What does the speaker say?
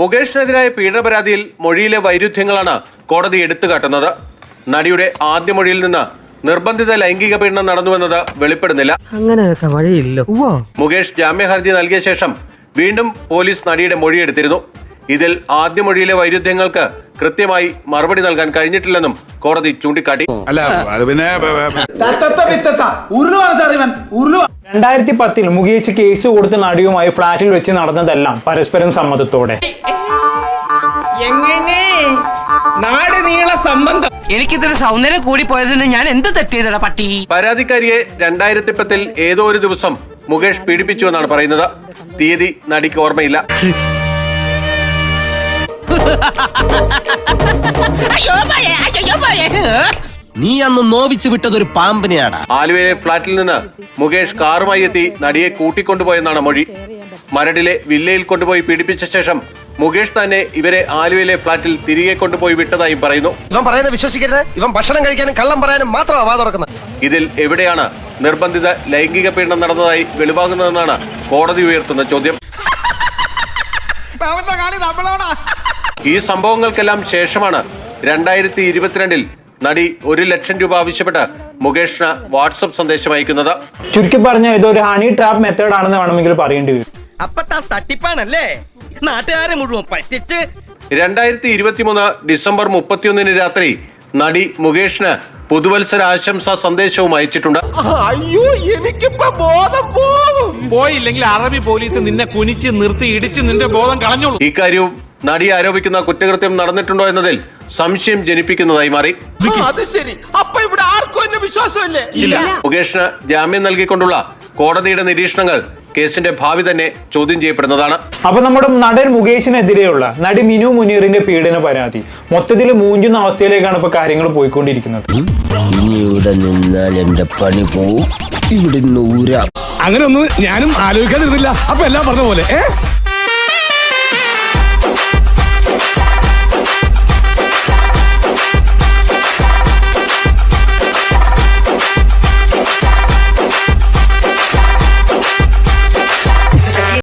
മുകേഷിനെതിരായ പീഡന പരാതിയിൽ മൊഴിയിലെ വൈരുദ്ധ്യങ്ങളാണ് കോടതി എടുത്തുകാട്ടുന്നത്. നടിയുടെ ആദ്യ മൊഴിയിൽ നിന്ന് നിർബന്ധിത ലൈംഗിക പീഡനം നടന്നുവെന്നത് വെളിപ്പെടുന്നില്ല. അങ്ങനെയൊക്കെ വഴിയില്ല. ഉവ്വോ. മുകേഷ് ജാമ്യഹർജി നൽകിയ ശേഷം വീണ്ടും പോലീസ് നടിയുടെ മൊഴിയെടുത്തിരുന്നു ഇതിൽ ആദ്യ മൊഴിയിലെ വൈരുദ്ധ്യങ്ങൾക്ക് കൃത്യമായി മറുപടി നൽകാൻ കഴിഞ്ഞിട്ടില്ലെന്നും കോടതി ചൂണ്ടിക്കാട്ടി. അല്ല അത് പിന്നെ രണ്ടായിരത്തി പത്തിൽ മുകേഷ് കേസ് കൊടുത്ത നടിയുമായി ഫ്ളാറ്റിൽ വെച്ച് നടന്നതെല്ലാം പരസ്പരം സമ്മതത്തോടെ എങ്ങനെ നാട് നീള സംബന്ധം എനിക്കിതിന് സൗന്ദര്യം കൂടി പോയതിന് ഞാൻ എന്ത് തെറ്റിയതട പട്ടി പരാതിക്കാരിയെ രണ്ടായിരത്തി പത്തിൽ ഏതോ ഒരു ദിവസം മുകേഷ് പീഡിപ്പിച്ചു എന്നാണ് പറയുന്നത് തീയതി നടിക്ക് ഓർമ്മയില്ല നീ അന്ന് നോവിച്ചു വിട്ടതൊരു പാമ്പിനെയാടാ. ആലുവയിലെ ഫ്ളാറ്റിൽ നിന്ന് മുകേഷ് കാറുമായി എത്തി നടിയെ കൂട്ടിക്കൊണ്ടുപോയെന്നാണ് മൊഴി. മരടിലെ വില്ലയിൽ കൊണ്ടുപോയി പീഡിപ്പിച്ച ശേഷം മുകേഷ് തന്നെ ഇവരെ ആലുവയിലെ ഫ്ളാറ്റിൽ തിരികെ കൊണ്ടുപോയി വിട്ടതായും പറയുന്നു. ഇവൻ പറയുന്നത് വിശ്വസിക്കരുത്. ഇവൻ ഭക്ഷണം കഴിക്കാനും കള്ളം പറയാനും മാത്രമാണ് വാ തുറക്കുന്നത്. ഇതിൽ എവിടെയാണ് നിർബന്ധിത ലൈംഗിക പീഡനം നടന്നതായി വെളിവാകുന്നതെന്നാണ് കോടതി ഉയർത്തുന്ന ചോദ്യം. ഈ സംഭവങ്ങൾക്കെല്ലാം ശേഷമാണ് രണ്ടായിരത്തി ഇരുപത്തിരണ്ടിൽ നടി ഒരു ലക്ഷം രൂപ ആവശ്യപ്പെട്ട് മുകേഷിന് വാട്സപ്പ് സന്ദേശം അയക്കുന്നത്. ചുരുക്കി പറഞ്ഞാൽ ഇതൊരു ഹണി ട്രാപ്പ് മെത്തേഡ് ആണെന്ന് വേണമെങ്കിൽ പറയേണ്ടി വരും. അപ്പൊ തട്ടിപ്പാണല്ലേ? നാട്ടുകാരെ മുഴുവൻ പറ്റിച്ച്. രണ്ടായിരത്തി ഇരുപത്തിമൂന്ന് ഡിസംബർ മുപ്പത്തിയൊന്നിന് രാത്രി നടി മുകേഷിന് പുതുവത്സര ആശംസാ സന്ദേശവും അയച്ചിട്ടുണ്ട്. അയ്യോ എനിക്കിപ്പോ ബോധം പോകും പോയില്ലെങ്കിൽ അറബി പോലീസ് നിന്നെ കുനിച്ച് നിർത്തി ഇടിച്ച് നിന്റെ ബോധം കളഞ്ഞോളൂ. ഇക്കാര്യവും നടി ആരോപിക്കുന്ന കുറ്റകൃത്യം നടന്നിട്ടുണ്ടോ എന്നതിൽ സംശയം ജനിപ്പിക്കുന്നതായി മാറി. അത് ശരി. അപ്പൊ ഇവിടെ ആർക്കും എന്നെ വിശ്വാസമില്ലേ? ഇല്ല. മുകേഷിന് ജാമ്യം നൽകിക്കൊണ്ടുള്ള കോടതിയുടെ നിരീക്ഷണങ്ങൾ കേസിന്റെ ഭാവി തന്നെ ചോദ്യം ചെയ്യപ്പെടുന്നതാണ്. അപ്പൊ നമ്മുടെ നടൻ മുകേഷിനെതിരെയുള്ള നടി മിനു മുനീറിന്റെ പീഡന പരാതി മൊത്തത്തിൽ മൂഞ്ചുന്ന അവസ്ഥയിലേക്കാണ് ഇപ്പൊ കാര്യങ്ങൾ പോയിക്കൊണ്ടിരിക്കുന്നത്. ഇനി ഇവിടെ നിന്നാൽ എന്റെ പണി പോവും. ഇവിടെ നൂരാ അങ്ങനെ ഒന്നും ഞാനും ആലോചിക്കാതിരുന്നില്ല. അപ്പൊ എല്ലാം പറഞ്ഞ പോലെ ഏ?